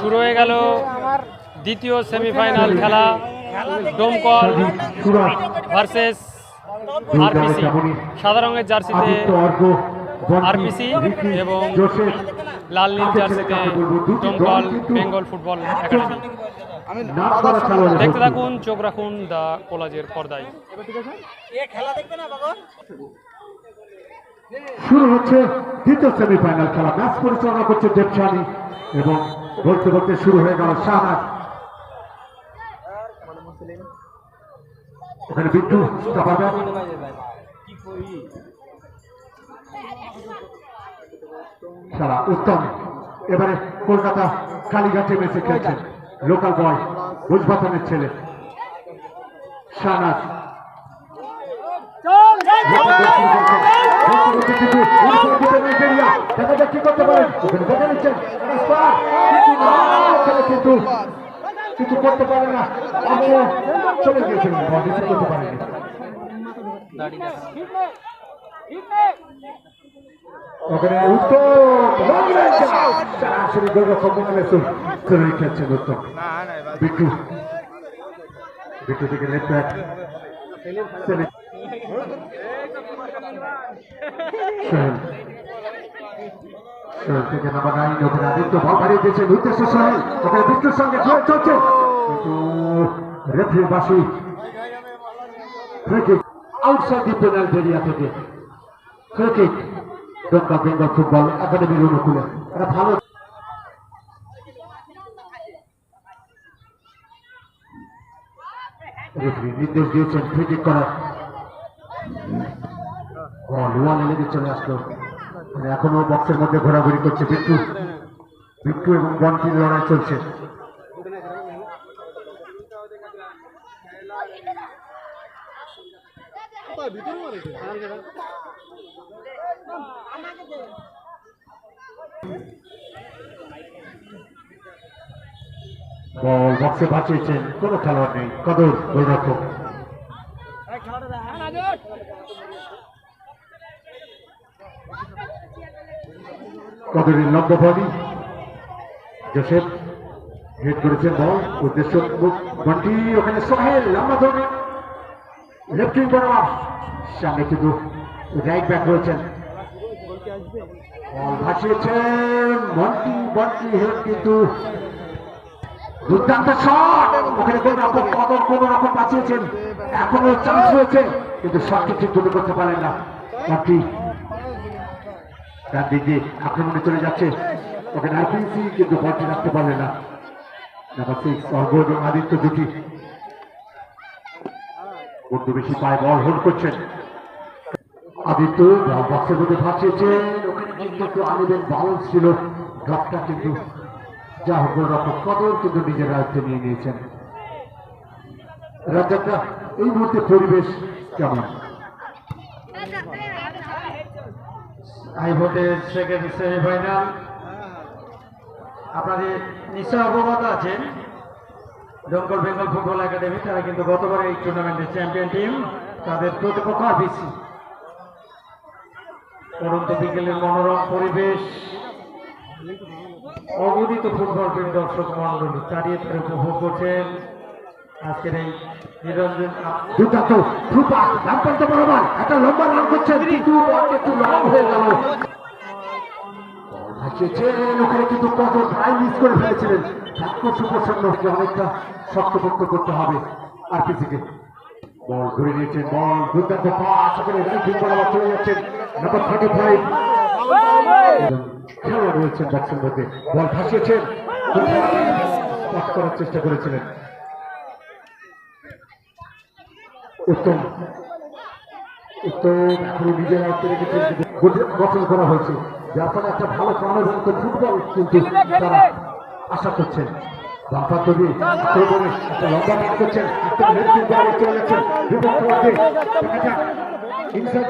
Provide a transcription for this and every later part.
শুরু হয়ে গেল দ্বিতীয় সেমিফাইনাল খেলা ডোমকল ভার্সেস আরপিসি সাদা রঙের জার্সিতে রিকি, এবং লাল নীল জার্সিতে ডোমকল বেঙ্গল ফুটবল একাডেমি। দেখতে থাকুন চোখ রাখুন দা কোলাজের পর্দায়। শুরু হচ্ছে দ্বিতীয় সেমিফাইনাল খেলা। ম্যাচ পরিচালনা করছে দেবশালী এবং বলতে বলতে শুরু হয়ে গেল শাহনাজ। ওখানে বিট্টু চাপাবে খেলা উত্তম। এবারে কলকাতা কালীঘাটে মেসে খেলছেন লোকাল বয় বুঝবাতানের ছেলে শাহনাজ। কি করতে পারেন দেখা নিচ্ছেন কিন্তু করতে পারে না চলে গিয়েছেন কিছু সোহেল থেকে নাম্বার থেকে ফ্রিকিক দমকা বেঙ্গল ফুটবল একাডেমির অনুকূলে ভালো নির্দেশ দিয়েছেন ফ্রিকিক করার। বল ওয়ালে লেগে চলে আসলো। মানে এখনও বক্সের মধ্যে ঘোরাঘুরি করছে বিট্টু। বিট্টু এবং বন্টির লড়াই চলছে। বল বক্সে বাঁচিয়েছেন, কোনো খেলোয়াড় নেই। কদর, গোলরক্ষক। কদরের লম্বা বডি জোসেফ হেড করেছেন বল, উদ্দেশ্য বন্টি ওখানে সোহেল, লম্বা ধরে। লেফটিং বরাবর। সামনে কিন্তু রাইট ব্যাক রয়েছেন। বল ভাসিয়েছেন। বন্টি বন্টি হেড কিন্তু দুর্দান্ত শট ওখানে কোন রকম কদর কোন রকম বাঁচিয়েছেন এখনও চান্স রয়েছে, কিন্তু শটটি ঠিক তুলে করতে পারেন না। বন্টি দিয়ে আক্রমণে চলে যাচ্ছে। ওখানে আরপিসি কিন্তু বলটি রাখতে পারলে না। নাম্বার সিক্স অর্ঘ এবং আদিত্য জুটি বন্ধু বেশি পায় বল হোল্ড করছেন। আদিত্য বক্সের মধ্যে ভাসিয়েছেন। ওখানে কিন্তু একটু আনিবেন বাউন্স ছিল। ড্রপটা কিন্তু যা হোক রকম কদর কিন্তু নিজের আয়ত্তে নিয়ে নিয়েছেন। রাজ্যটা এই মুহূর্তে পরিবেশ কেমন? হাইভোল্টেজ সেকেন্ড সেমিফাইনাল আপনাদের নিশ্চয় অবগত আছেন, জঙ্গল বেঙ্গল ফুটবল একাডেমি, তারা কিন্তু গতবার এই টুর্নামেন্টের চ্যাম্পিয়ন টিম তাদের প্রতিপক্ষ আরবিসি। পরন্ত বিকেলের মনোরম পরিবেশ, অগণিত ফুটবল প্রেমী দর্শক মন্ডলী চারিয়ে উপভোগ করছেন। আজকের এই নিরঞ্জন দুর্দান্ত রামপান্ত বরাবর একটা লম্বা রান করছেন, কিন্তু একটু হয়ে গেল। কত করতে হবে ধরে নিয়েছেন, বল চলে খেলোয়াড় রয়েছেন মধ্যে চেষ্টা করেছিলেন। উত্তম। উত্তম নিজের গঠন- করা হয়েছে। ফলে একটা ভালো প্রাণবন্ত ফুটবল কিন্তু তারা আশা করছেন। একটা করছেন।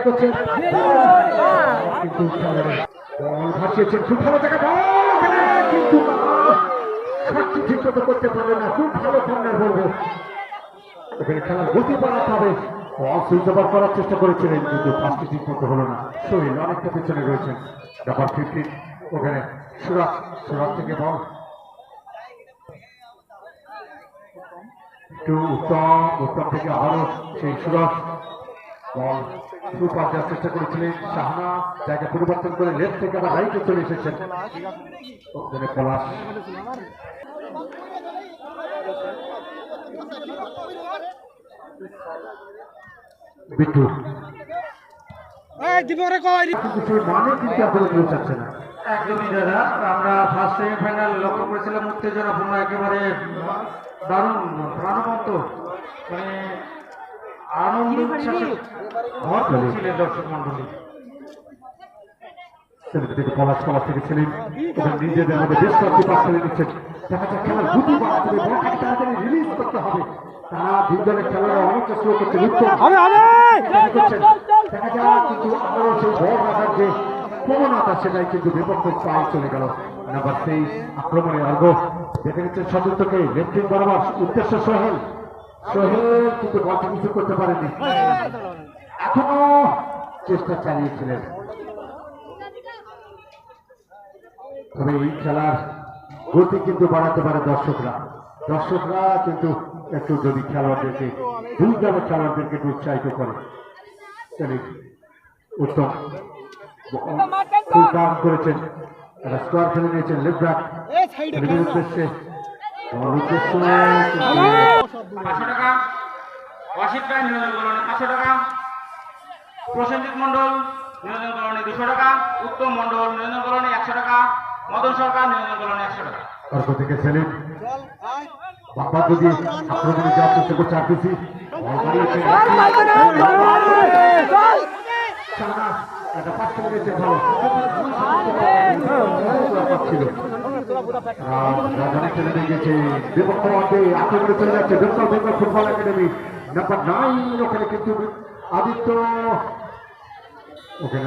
করছেন। কিন্তু ঠিক মতো করতে পারবে না। খুব ভালো কর্নার বলব এখানে খেলার গতি পাল্টাবে সুইচ ওভার করার চেষ্টা করেছিলেন, কিন্তু ফার্স্টে ঠিক মতো হলো না। শরীর অনেকটা পেছনে রয়েছেন। ডাবার ফিফটি ওখানে সুরাত সুরাত থেকে বল একটু উত্তম উত্তম থেকে আবারও সেই সুরাত বল সুপার দেওয়ার চেষ্টা করেছিলেন শাহানা জায়গা পরিবর্তন করে লেফট থেকে আবার রাইটে চলে এসেছেন। ওখানে পলাশ। বিট্টু সেই মানে একদমই দাদা আমরা ফার্স্ট সেমিফাইনাল লক্ষ্য করেছিলাম উত্তেজনাপূর্ণ একেবারে দারুণ প্রাণবন্ত। মানে আনন্দ উচ্ছ্বাসে ভরপুর ছিলেন দর্শক মন্ডলী থেকে ছিলেন। এবং নিজেদের মধ্যে বেশ কয়েকটি পাস করে নিচ্ছেন। দেখা যাক খেলার গতি বাড়াতে হবে বলটাকে তাড়াতাড়ি রিলিজ করতে হবে। তারা দুই দলের খেলোয়াড়রা অনেকটা স্লো করছেন। দেখা কিন্তু আবারও সেই বল রাখার যে প্রবণতা সেটাই কিন্তু বিপক্ষের পায়ে চলে গেল। নাম্বার তেইশ আক্রমণে অর্ঘ দেখে নিচ্ছেন সতীর্থকে লেফটিং বরাবর উদ্দেশ্য সোহেল। সোহেল কিন্তু বলটি কিছু করতে পারেনি। এখনও চেষ্টা চালিয়েছিলেন। তবে এই খেলার গতি কিন্তু বাড়াতে পারে দর্শকরা। দর্শকরা কিন্তু একটু যদি খেলোয়াড়দেরকে দুই দলের খেলোয়াড়দেরকে একটু উৎসাহিত করে। উত্তম কাম করেছেন একটা স্কোয়ার ফেলে নিয়েছেন লেফট ব্যাক উদ্দেশ্যে আমার উদ্দেশ্য পাঁচশো টাকা নিরঞ্জন কলোনি পাঁচশো টাকা। প্রসেনজিৎ মন্ডল নিরঞ্জন কলোনি দুশো টাকা উত্তম মন্ডল নিরঞ্জন কলোনি একশো টাকা। মদন সরকার নিরঞ্জন কলোনি একশো টাকা। অর্ক থেকে সেলিম বাবা যদি আক্রমণে যাওয়ার চেষ্টা করছে আরপিসি বল বাড়িয়েছে শাহনাজ, একটা পাস করে দিয়েছে ভালো। ছিল আর রাজধানী চলে দিয়ে গেছে। বিপক্ষ অর্ধে আক্রমণে চলে যাচ্ছে। Bengal Bengal football academy. Number nine ওখানে কিন্তু আদিত্য। ওখানে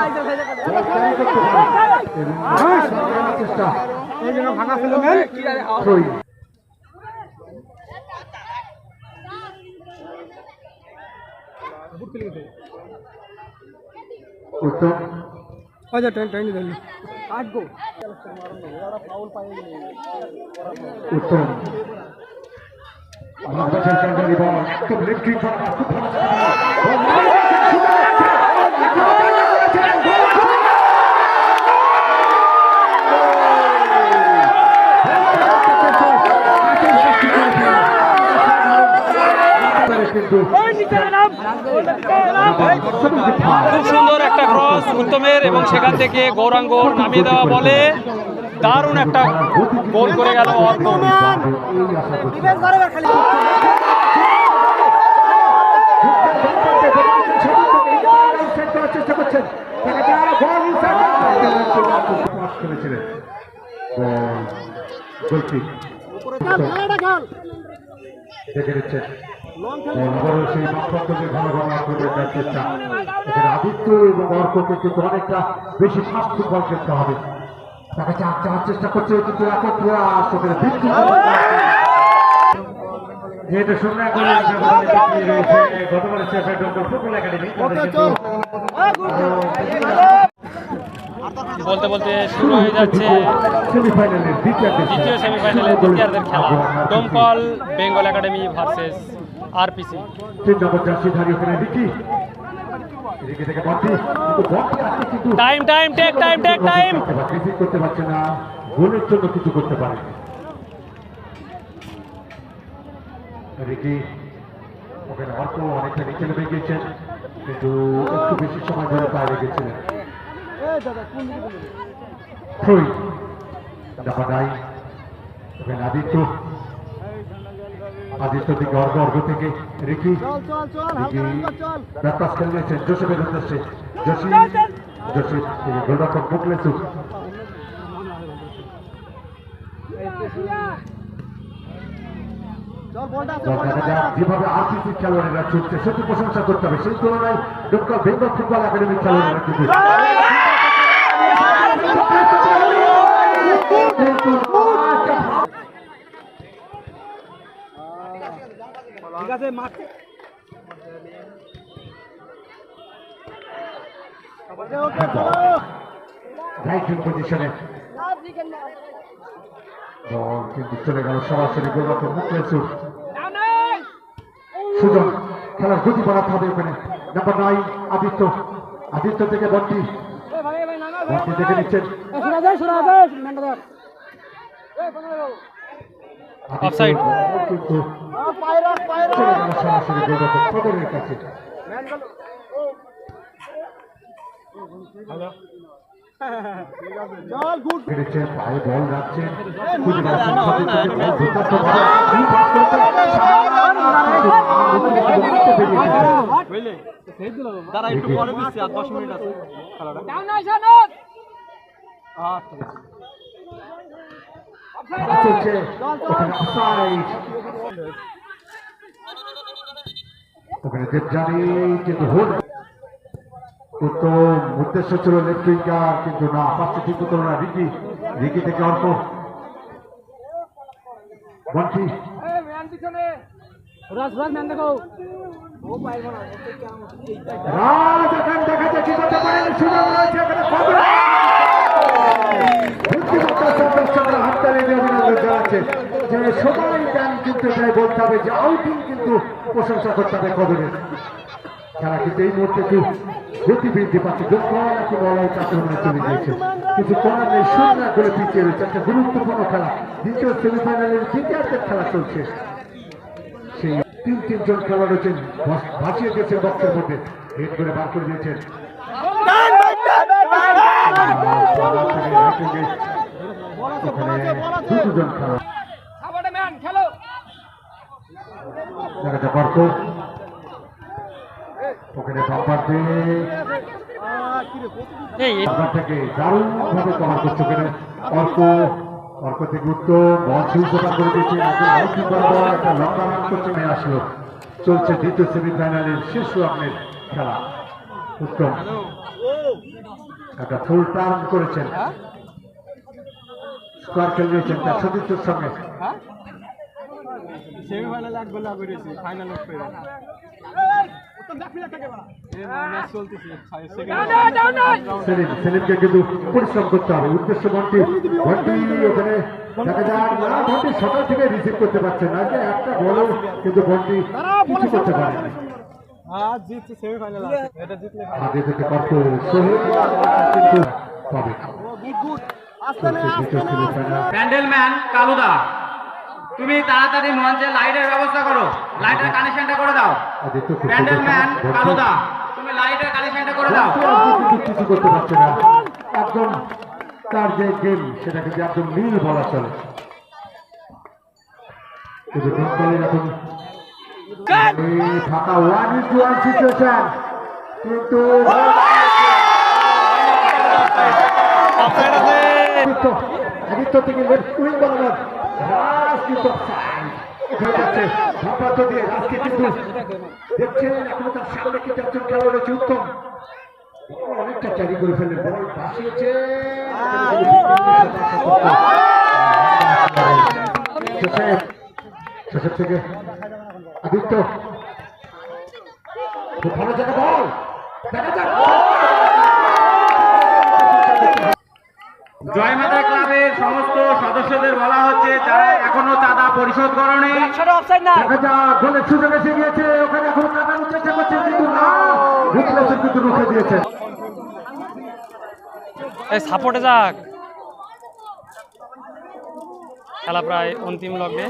আফসার শাহনাজ, বল carry করতে পারে এবং সামলানোর চেষ্টা থ্রোইং। উত্তম উত্তম বাংলাদেশের কান্ডারি বল একদম লেফট উইং বল খুব খুব সুন্দর একটা ক্রস উত্তমের এবং সেখান থেকে গৌরাঙ্গ নামিয়ে দেওয়া বলে দারুণ একটা গোল করে গেল অর্ক। খেলেছিলেন দেখে নিচ্ছেন। আবারও সেই মাত্রান্তকে ঘন ঘন আক্রমণের চেষ্টা এখানে আদিত্য এবং অর্ককে কিন্তু অনেকটা বেশি ফুটবল খেলতে হবে। তাকে চাপ চাওয়ার চেষ্টা করছে কিন্তু একত্রে সেখানে বৃদ্ধি যেহেতু শূন্য রয়েছে? গতবারের ডক্টর ফুটবল একাডেমি। বলতে বলতে শুরু হয়ে যাচ্ছে সেমিফাইনালের দ্বিতীয় দ্বিতীয় সেমিফাইনালের দ্বিতীয়ার্ধের খেলা। দমকল Bengal academy versus RPC. Time time take time take time করতে পারছে না। গোলের জন্য কিছু করতে পারে রিকি ওখানে অর্ক অনেকটা নিচে নেমে গিয়েছেন কিন্তু একটু বেশি সময় ধরে রেখেছিলেন থ্রুই নাম্বার নাইন ওখানে আদিত্য। আদিত্য থেকে অর্ঘ থেকে রিকি। ব্যাপাস খেলেছেন জোসেফের উদ্দেশ্যে জসি থেকে গোলরক্ষক যেভাবে আরসিসি খেলোয়াড়েরা ছুটছে সেটি প্রশংসা করতে হবে। সেই তুলনায় ডোমকল বেঙ্গল ফুটবল একাডেমির খেলোয়াড়েরা কিন্তু রাইট উইং পজিশনে বল কিন্তু চলে গেল সরাসরি গোলরক্ষক মুখলেসুর সুজন খেলার গতি বাড়াতে হবে ওখানে নাম্বার নাইন আদিত্য। আদিত্য থেকে বন্টি। বন্টি দেখে নিচ্ছেন। এসেছে। দাঁড়া একটু পরে দিচ্ছি আর দশ মিনিট আছে খেলাটা। খেলা চলছে অফসাইড ওখানে দেবজানি কিন্তু হোল উত্তম উদ্দেশ্য ছিল লেফট উইঙ্গার কিন্তু না পাশে ঠিক হতো না রিকি রিকি থেকে অল্প। বন্টি রাজ এখানে দেখা কি করতে পারেন সুযোগ রয়েছে এখানে হাততালি দিয়ে অভিনন্দন জানাচ্ছে যে সবাই গান কিন্তু তাই বলতে হবে যে আউটিং কিন্তু প্রশংসা করতে হবে কবরের খেলা কিন্তু এই মুহূর্তে গতি বৃদ্ধি পাচ্ছে দক্ষ নাকি বলাই তাকে চলে গিয়েছে কিছু করার নেই শূন্য করে পিছিয়ে রয়েছে একটা গুরুত্বপূর্ণ খেলা দ্বিতীয় সেমিফাইনালের দ্বিতীয়ার্ধের খেলা চলছে সেই তিন তিনজন খেলা রয়েছেন ভাসিয়ে দিয়েছেন বক্সের মধ্যে হেড করে বার করে দিয়েছেন ওখানে দুজন খেলা। দেখা যাক অর্ক ওখানে বাম্পার দিয়ে। এই বাম্পার থেকে দারুণ ভাবে কভার করছে ওখানে। অর্ক অর্ক থেকে উত্তর বল সুইচটা করে দিয়েছে। একজন আউটফিট বরাবর একটা লম্বা রান করছে নিয়ে আসলো। চলছে দ্বিতীয় সেমিফাইনালের শেষ রাউন্ডের খেলা। উত্তম। একটা ফুল টার্ন করেছেন। স্কোয়ার খেলে নিয়েছেন তার সতীর্থের সঙ্গে। সেমিফাইনালে এক গোল করেছি ফাইনালে ম্যাচ চলতেছে সেলিম সেলিমকে কিন্তু পরিশ্রম করতে হবে। উদ্দেশ্য বন্টি বন্টি ওখানে দেখা যায় না বন্টি সকাল থেকে রিসিভ করতে পারছে না যে একটা বলও কিন্তু কিছু করতে সেমিফাইনাল আগে থেকে কত পাবে সেমিফাইনাল প্যান্ডেলম্যান কালুদা তুমি তাড়াতাড়ি মঞ্চে লাইটের ব্যবস্থা করো। লাইটের কানেকশনটা করে দাও। প্যান্ডেলম্যান কালুদা তুমি লাইটের কানেকশনটা করে দাও। কিন্তু কিছু করতে পারছে না। একদম তার যে গেম সেটা কিন্তু একদম নীল বলা চলে। কিন্তু বেঙ্গলের এখন এই ওয়ান ইন্টু ওয়ান সিচুয়েশন কিন্তু অফসাইড আছে আদিত্য আদিত্য থেকে লেফট উইং বরাবর রাজ কিন্তু আদিত্য, খুব ভালো জায়গা, বল। দেখা যাক। জয়মাতা ক্লাবের সমস্ত সদস্যদের বলা হচ্ছে যারা এখনও চাঁদা পরিশোধ করেনি। গোলের সুযোগ এসে গিয়েছে ওখানে এখন কাটানোর চেষ্টা করছে কিন্তু না। মুখলেসের কিন্তু রুখে দিয়েছে। এই সাপোর্টে যাক। খেলা প্রায় অন্তিম লগ্নে।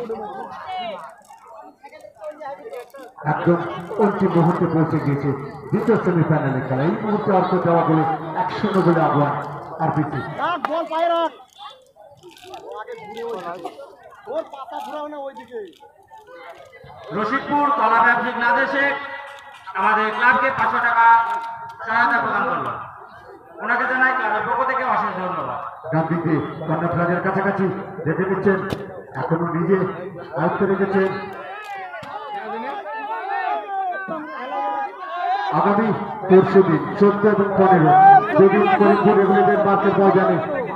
একদম অন্তিম মুহূর্তে পৌঁছে গিয়েছে দ্বিতীয় সেমিফাইনালের খেলা। এই মুহূর্তে অর্থ দেওয়া গোলে এক শূন্য গোলে আগুয়ান আর রশিদপুর কলা ব্যবসায়িক নাদের শেখ আমাদের ক্লাবকে পাঁচশো টাকা সহায়তা প্রদান করল। ওনাকে জানাই ক্লাবের পক্ষ থেকে অশেষ ধন্যবাদ। ডান দিক দিয়ে কন্যা ফ্লাজের কাছাকাছি দেখে নিচ্ছেন এখনও নিজে আয়ত্তে রেখেছেন। আগামী পরশু দিন চোদ্দ এবং পনেরো দুদিন করিমপুর এগুলিদের মার্কেট ময়দানে আট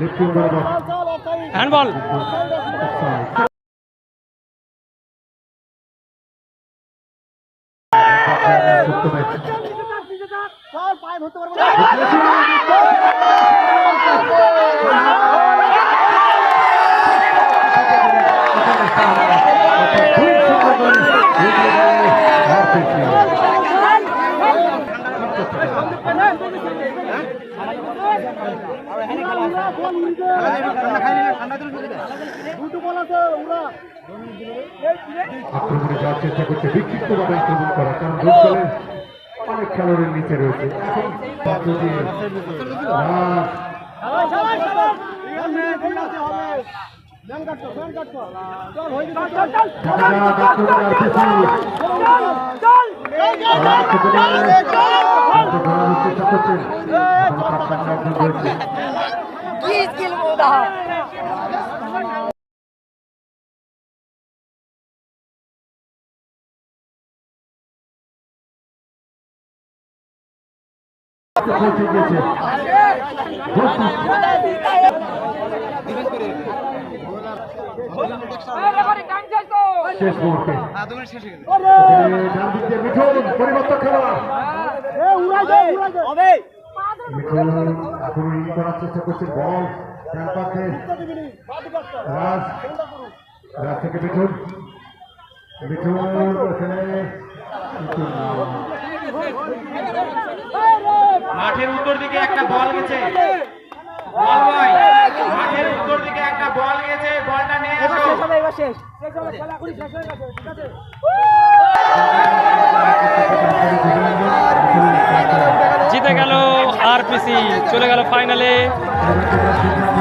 লিফটিং বরাবর হ্যান্ডবল Offside. উত্তমের আক্রমণে যাওয়ার চেষ্টা করছে বিক্ষিপ্ত ভাবে আক্রমণ করা কারণ দুই দলের অনেক খেলোয়াড়ের নিচে রয়েছে চেষ্টা করছেন রয়েছে পৌঁছে গিয়েছে শেষ মুহূর্তে পরিবর্তন খেলোয়াড় মিঠুন এখন ইন করার চেষ্টা করছে বল ডান রাজ রাজ থেকে মিঠুন মিঠুন এখানে মাঠের উত্তর দিকে একটা বল গেছে বল বয় মাঠের উত্তর দিকে একটা বল গেছে বলটা নিয়ে এসো জিতে গেল আরপিসি চলে গেল ফাইনালে।